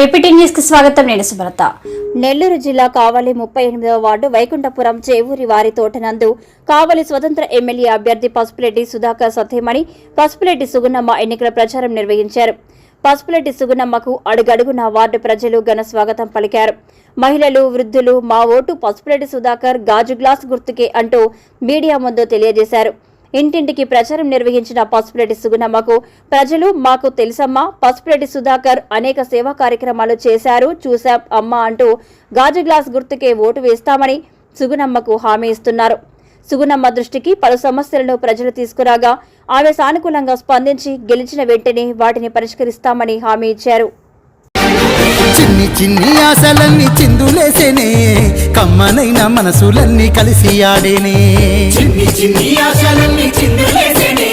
APT న్యూస్కి స్వాగతం. నేను సుబ్రత నెల్లూరు జిల్లా కావలి ముప్పై ఎనిమిదవ వార్డు వైకుంఠపురం చేవూరి వారి తోటనందు కావలి స్వతంత్ర ఎమ్మెల్యే అభ్యర్థి పసుపులెడ్డి సుధాకర్ సత్యమణి పసుపులెడ్డి సుగుణమ్మ ఎన్నికల ప్రచారం నిర్వహించారు. పసుపులెడ్డి సుగుణమ్మకు అడుగడుగున వార్డు ప్రజలు ఘన స్వాగతం పలికారు. మహిళలు వృద్ధులు మా ఓటు పసుపులెడ్డి సుధాకర్ గాజు గ్లాస్ గుర్తుకే అంటూ మీడియా ముందు తెలియజేశారు. ఇంటింటికి ప్రచారం నిర్వహించిన పసుపురెడ్డి సుగుణమ్మకు ప్రజలు మాకు తెలుసమ్మా పసుపురెడ్డి సుధాకర్ అనేక సేవా కార్యక్రమాలు చేశారు చూశాం అమ్మ అంటూ గాజు గ్లాస్ గుర్తుకే ఓటు వేస్తామని సుగుణమ్మకు హామీ ఇస్తున్నారు. సుగుణమ్మ దృష్టికి పలు సమస్యలను ప్రజలు తీసుకురాగా ఆమె సానుకూలంగా స్పందించి గెలిచిన వెంటనే వాటిని పరిష్కరిస్తామని హామీ ఇచ్చారు. చిన్ని చిన్ని ఆశలన్నీ చిందులేసేనే కమ్మనైన మనసులన్నీ కలిసి ఆడేనే. చిన్ని చిన్ని ఆశలన్నీ చిందులేసేనే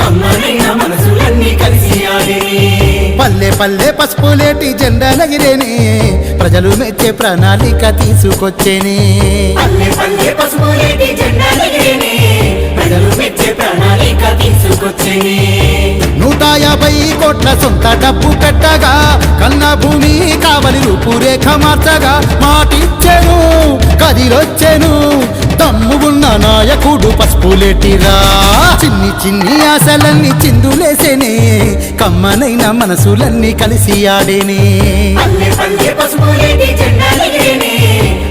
కమ్మనైన మనసులన్నీ కలిసి ఆడేనే. పల్లె పల్లె పసుపులేటి జెండాలగిరేనే ప్రజలు మెచ్చే ప్రణాళిక తీసుకొచ్చేనే. పల్లె పల్లె పసుపులేటి జెండాలెగిరేనే ప్రజలు మెచ్చే ప్రణాళిక తీసుకొచ్చేనే. నూట యాభై కోట్ల సొంత డబ్బు భూమి కావలి రూపురేఖ మార్చగా మాటిచ్చెను కదిలొచ్చెను. తమ్ముగున్న నాయకుడు పసుపులేటిరా చిన్ని చిన్ని ఆశలన్నీ చిందులేసేనే కమ్మనైన మనసులన్నీ కలిసి ఆడేనే.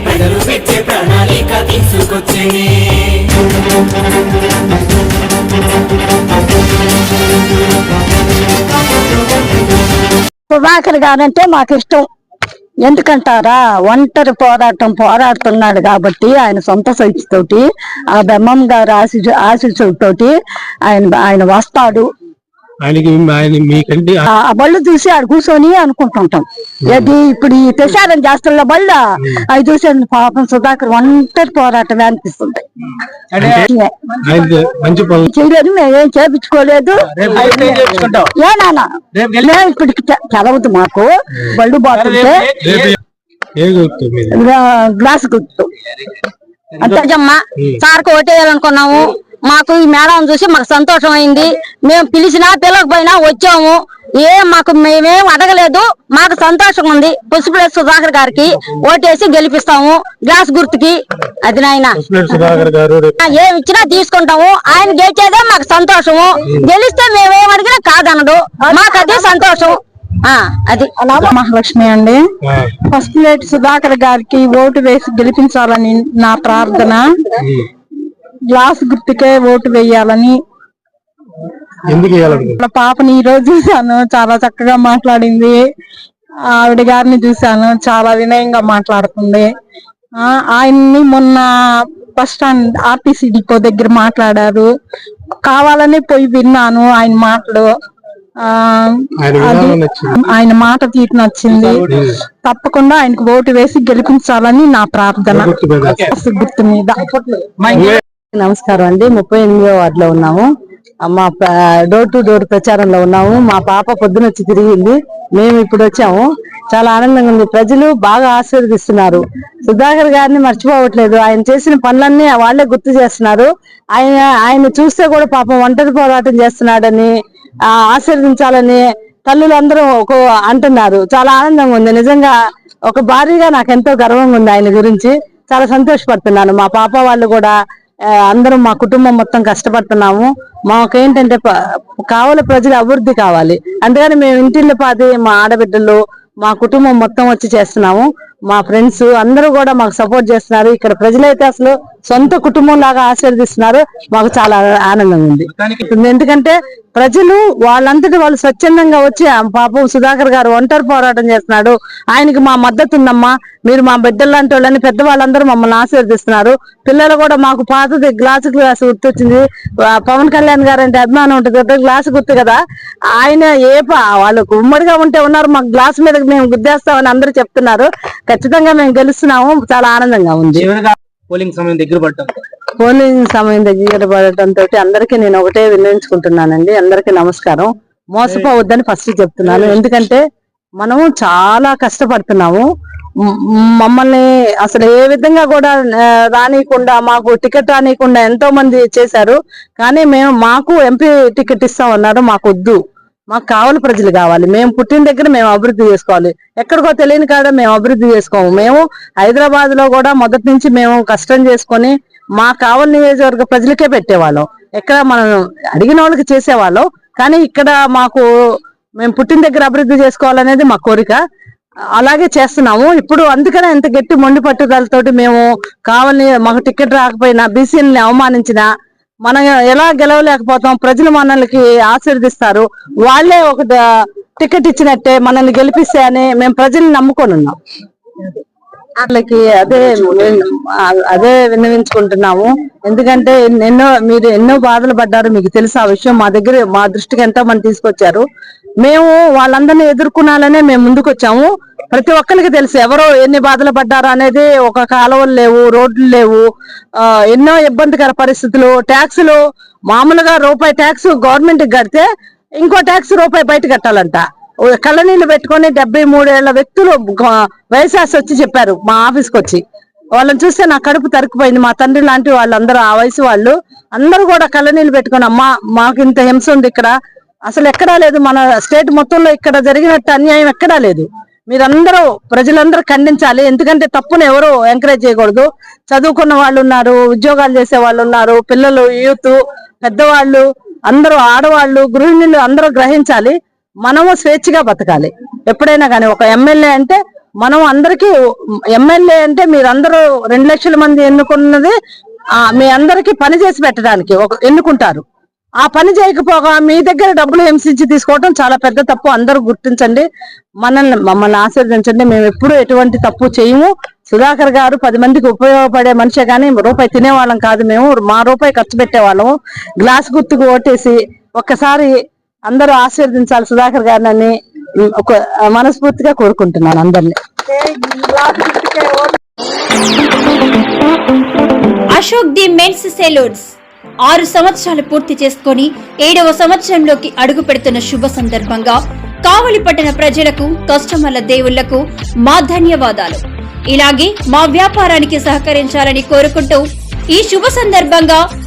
ప్రజలు మెచ్చే ప్రణాళిక తీసుకొచ్చేనే. సుధాకర్ గారంటే మాకు ఇష్టం ఎందుకంటారా? ఒంటరి పోరాటం పోరాడుతున్నాడు కాబట్టి ఆయన సొంత శక్తితోటి ఆ బెమ్మం గారు ఆశీస్ ఆశీస్సులతోటి ఆయన ఆయన వస్తాడు. ఆయనకి ఆయన మీకంటే ఆ బళ్ళు చూసి ఆడు కూర్చొని అనుకుంటుంటాం. ఏది ఇప్పుడు ఈ ప్రచారం చేస్తున్న బళ్ళ అవి చూసి పాపం సుధాకర్ ఒంటరి పోరాటమే అనిపిస్తుంది. చేయలేదు మేమేం చేపించుకోలేదు. ఏ నాన్న మేము ఇప్పటికి తెలవదు మాకు. బళ్ళు గ్లా- గ్లాస్ గుర్తు. అంతేజమ్మా సార్కి ఓటేయాలనుకున్నాము. మాకు ఈ మేడం చూసి మాకు సంతోషం అయింది మేము పిలిచినా పిలవకపోయినా వచ్చాము. ఏం మాకు మేమేం అడగలేదు. మాకు సంతోషం ఉంది. పుష్పలే సుధాకర్ గారికి ఓటేసి గెలిపిస్తాము. గ్లాస్ గుర్తుకి. అది నాయన. పుష్పలేటి సుధాకర్ గారు రేపు ఏం ఇచ్చినా తీసుకుంటాము. ఆయన గెలిచేదే మాకు సంతోషము. గెలిస్తే మేమేం అడిగినా కాదనడు. మాకు అది సంతోషం. ఆ అది. మహాలక్ష్మి అండి. ఫస్ట్ లేట్ సుధాకర్ గారికి ఓటు వేసి గెలిపించాలని నా ప్రార్థన. గ్లాస్ గుర్తుకే ఓటు వేయాలని ఎందుకు పాపని ఈ రోజు చూశాను చాలా చక్కగా మాట్లాడింది. ఆవిడ గారిని చూశాను చాలా వినయంగా మాట్లాడుతుంది ఆ, ఆయన్ని మొన్న బస్ స్టాండ్ ఆర్టీసీ డిపో దగ్గర మాట్లాడారు. కావాలని పోయి విన్నాను ఆయన మాటలు. ఆ, ఆయన అది విధానం నచ్చింది. ఆయన మాట తీరు నచ్చింది. తప్పకుండా ఆయనకు ఓటు వేసి గెలిపించాలని నా ప్రార్థన. గుర్తు మీద. నమస్కారం అండి. ముప్పై ఎనిమిదో వార్డులో ఉన్నాము. మా డోర్ టు డోర్ ప్రచారంలో ఉన్నాము. మా పాప పొద్దున వచ్చి తిరిగింది. మేము ఇప్పుడు వచ్చాము. చాలా ఆనందంగా ఉంది. ప్రజలు బాగా ఆశీర్వదిస్తున్నారు. సుధాకర్ గారిని మర్చిపోవట్లేదు. ఆయన చేసిన పనులన్నీ వాళ్ళే గుర్తు చేస్తున్నారు. ఆయన ఆయన చూస్తే కూడా పాపం ఒంటరి పోరాటం చేస్తున్నాడని ఆశీర్వదించాలని ఆశీర్వదించాలని తల్లులందరూ ఒక అంటున్నారు. చాలా ఆనందంగా ఉంది. నిజంగా ఒక భారీగా నాకు ఎంతో గర్వంగా ఉంది ఆయన గురించి. చాలా సంతోషపడుతున్నాను. మా పాప వాళ్ళు కూడా అందరం మా కుటుంబం మొత్తం కష్టపడుతున్నాము. మాకేంటంటే ఏంటంటే కావాలి ప్రజలు అభివృద్ధి కావాలి. అందుకని మేము ఇంటిల్లి పాది మా ఆడబిడ్డలు మా కుటుంబం మొత్తం వచ్చి చేస్తున్నాము. మా ఫ్రెండ్స్ అందరూ కూడా మాకు సపోర్ట్ చేస్తున్నారు. ఇక్కడ ప్రజలైతే అసలు సొంత కుటుంబం లాగా ఆశీర్దిస్తున్నారు మాకు చాలా ఆనందంగా ఉంది. ఎందుకంటే ప్రజలు వాళ్ళంతటి వాళ్ళు స్వచ్ఛందంగా వచ్చి "ఆ పాపం సుధాకర్ గారు ఒంటరి పోరాటం చేస్తున్నాడు. ఆయనకి మా మద్దతు ఉందమ్మా. మీరు మా బిడ్డలు లాంటి వాళ్ళని పెద్దవాళ్ళందరూ మమ్మల్ని ఆశీర్దిస్తున్నారు పిల్లలు కూడా మాకు పాతది గ్లాసు గ్లాసు గుర్తొచ్చింది. పవన్ కళ్యాణ్ గారు అంటే అభిమానం ఉంటుంది కదా గ్లాసు గుర్తు కదా. ఆయన ఏ వాళ్ళకు ఉమ్మడిగా ఉంటే ఉన్నారు మాకు గ్లాస్ మీద మేము గుద్దేస్తామని అందరూ చెప్తున్నారు. ఖచ్చితంగా మేము గెలుస్తున్నాము. చాలా ఆనందంగా ఉంది. పోలింగ్ సమయం దగ్గర పడ్డం పోలింగ్ సమయం దగ్గర పడటంతో అందరికీ నేను ఒకటే విన్నవించుకుంటున్నానండి. అందరికీ నమస్కారం. మోసపోవద్దని ఫస్ట్ చెప్తున్నాను. ఎందుకంటే మనము చాలా కష్టపడుతున్నాము. మమ్మల్ని అసలు ఏ విధంగా కూడా రానియకుండా మాకు టికెట్ రానియకుండా ఎంతో మంది చేశారు. కానీ మేము మాకు ఎంపీ టికెట్ ఇస్తామన్నారు. మాకు వద్దు మాకు కావాలి ప్రజలు కావాలి. మేము పుట్టిన దగ్గర మేము అభివృద్ధి చేసుకోవాలి. ఎక్కడికో తెలియని కాడ మేము అభివృద్ధి చేసుకోము. మేము హైదరాబాద్లో కూడా మొదటి నుంచి మేము కష్టం చేసుకొని మా కావలి నియోజకవర్గ ప్రజలకే పెట్టేవాళ్ళం. ఎక్కడ మనం అడిగిన వాళ్ళకి చేసేవాళ్ళం. కానీ ఇక్కడ మాకు మేము పుట్టిన దగ్గర అభివృద్ధి చేసుకోవాలనేది మా కోరిక. అలాగే చేస్తున్నాము. ఇప్పుడు అందుకనే ఇంత గట్టి మొండి పట్టుదలతోటి మేము కావాలని మాకు టికెట్ రాకపోయినా బీసీని అవమానించినా మనం ఎలా గెలవలేకపోతాం ప్రజలు మనల్ని ఆశీర్దిస్తారు వాళ్ళే ఒక టికెట్ ఇచ్చినట్టే మనల్ని గెలిపిస్తే అని మేము ప్రజల్ని నమ్ముకొని ఉన్నాం. వాళ్ళకి అదే అదే విన్నవించుకుంటున్నాము. ఎందుకంటే ఎన్నో మీరు ఎన్నో బాధలు పడ్డారు మీకు తెలుసు ఆ విషయం. మా దగ్గర మా దృష్టికి ఎంతో మంది తీసుకొచ్చారు. మేము వాళ్ళందరినీ ఎదుర్కొనాలనే మేము ముందుకు వచ్చాము ప్రతి ఒక్కరికి తెలుసు ఎవరో ఎన్ని బాధలు పడ్డారు అనేది ఒక కాలువలు లేవు రోడ్లు లేవు. ఎన్నో ఇబ్బందికర పరిస్థితులు. ట్యాక్సులు మామూలుగా రూపాయి ట్యాక్స్ గవర్నమెంట్ కడితే ఇంకో ట్యాక్స్ రూపాయి బయట కట్టాలంట. ఓ కళ్ళనీళ్ళు పెట్టుకొని డెబ్బై మూడేళ్ళ వ్యక్తులు గ- వైఎస్ఆర్స్ వచ్చి చెప్పారు మా ఆఫీస్కి వచ్చి వాళ్ళని చూస్తే నా కడుపు తరుకుపోయింది మా తండ్రి లాంటి వాళ్ళందరూ ఆ వయసు వాళ్ళు అందరూ కూడా కళ్ళనీళ్ళు పెట్టుకొని అమ్మా మాకు ఇంత హింస ఉంది ఇక్కడ. అసలు ఎక్కడా లేదు. మన స్టేట్ మొత్తంలో ఇక్కడ జరిగినట్టు అన్యాయం ఎక్కడా లేదు. మీరందరూ ప్రజలందరూ ఖండించాలి. ఎందుకంటే తప్పును ఎవరు ఎంకరేజ్ చేయకూడదు. చదువుకున్న వాళ్ళు ఉన్నారు ఉద్యోగాలు చేసే వాళ్ళు ఉన్నారు పిల్లలు యూత్ పెద్దవాళ్ళు అందరూ ఆడవాళ్ళు గృహిణులు అందరూ గ్రహించాలి. మనము స్వేచ్ఛగా బతకాలి. ఎప్పుడైనా కానీ ఒక ఎమ్మెల్యే అంటే మనం అందరికీ ఎమ్మెల్యే అంటే మీరందరూ రెండు లక్షల మంది ఎన్నుకున్నది మీ అందరికీ పని చేసి పెట్టడానికి ఒక ఎన్నుకుంటారు. ఆ పని చేయకపోగా మీ దగ్గర డబ్బులు హింసించి తీసుకోవడం చాలా పెద్ద తప్పు. అందరూ గుర్తించండి. మనల్ని మమ్మల్ని ఆశీర్వదించండి. మేము ఎప్పుడూ ఎటువంటి తప్పు చేయము. సుధాకర్ గారు పది మందికి ఉపయోగపడే మనిషే కానీ రూపాయి తినేవాళ్ళం కాదు మేము. మా రూపాయి ఖర్చు పెట్టేవాళ్ళము. గ్లాస్ గుర్తుకు ఓటేసి ఒక్కసారి అందరూ ఆశీర్వదించాలి సుధాకర్ గారిని ఒక మనస్ఫూర్తిగా కోరుకుంటున్నాను అందరినీ. Ashok the men's salons. ఆరు సంవత్సరాలు పూర్తి చేసుకొని ఏడవ సంవత్సరంలోకి అడుగు పెడుతున్న శుభ సందర్భంగా కావలి పట్టణ ప్రజలకు కస్టమర్ల దేవుళ్ళకు మా ధన్యవాదాలు. ఇలాగే మా వ్యాపారానికి సహకరించాలని కోరుకుంటూ ఈ శుభ సందర్భంగా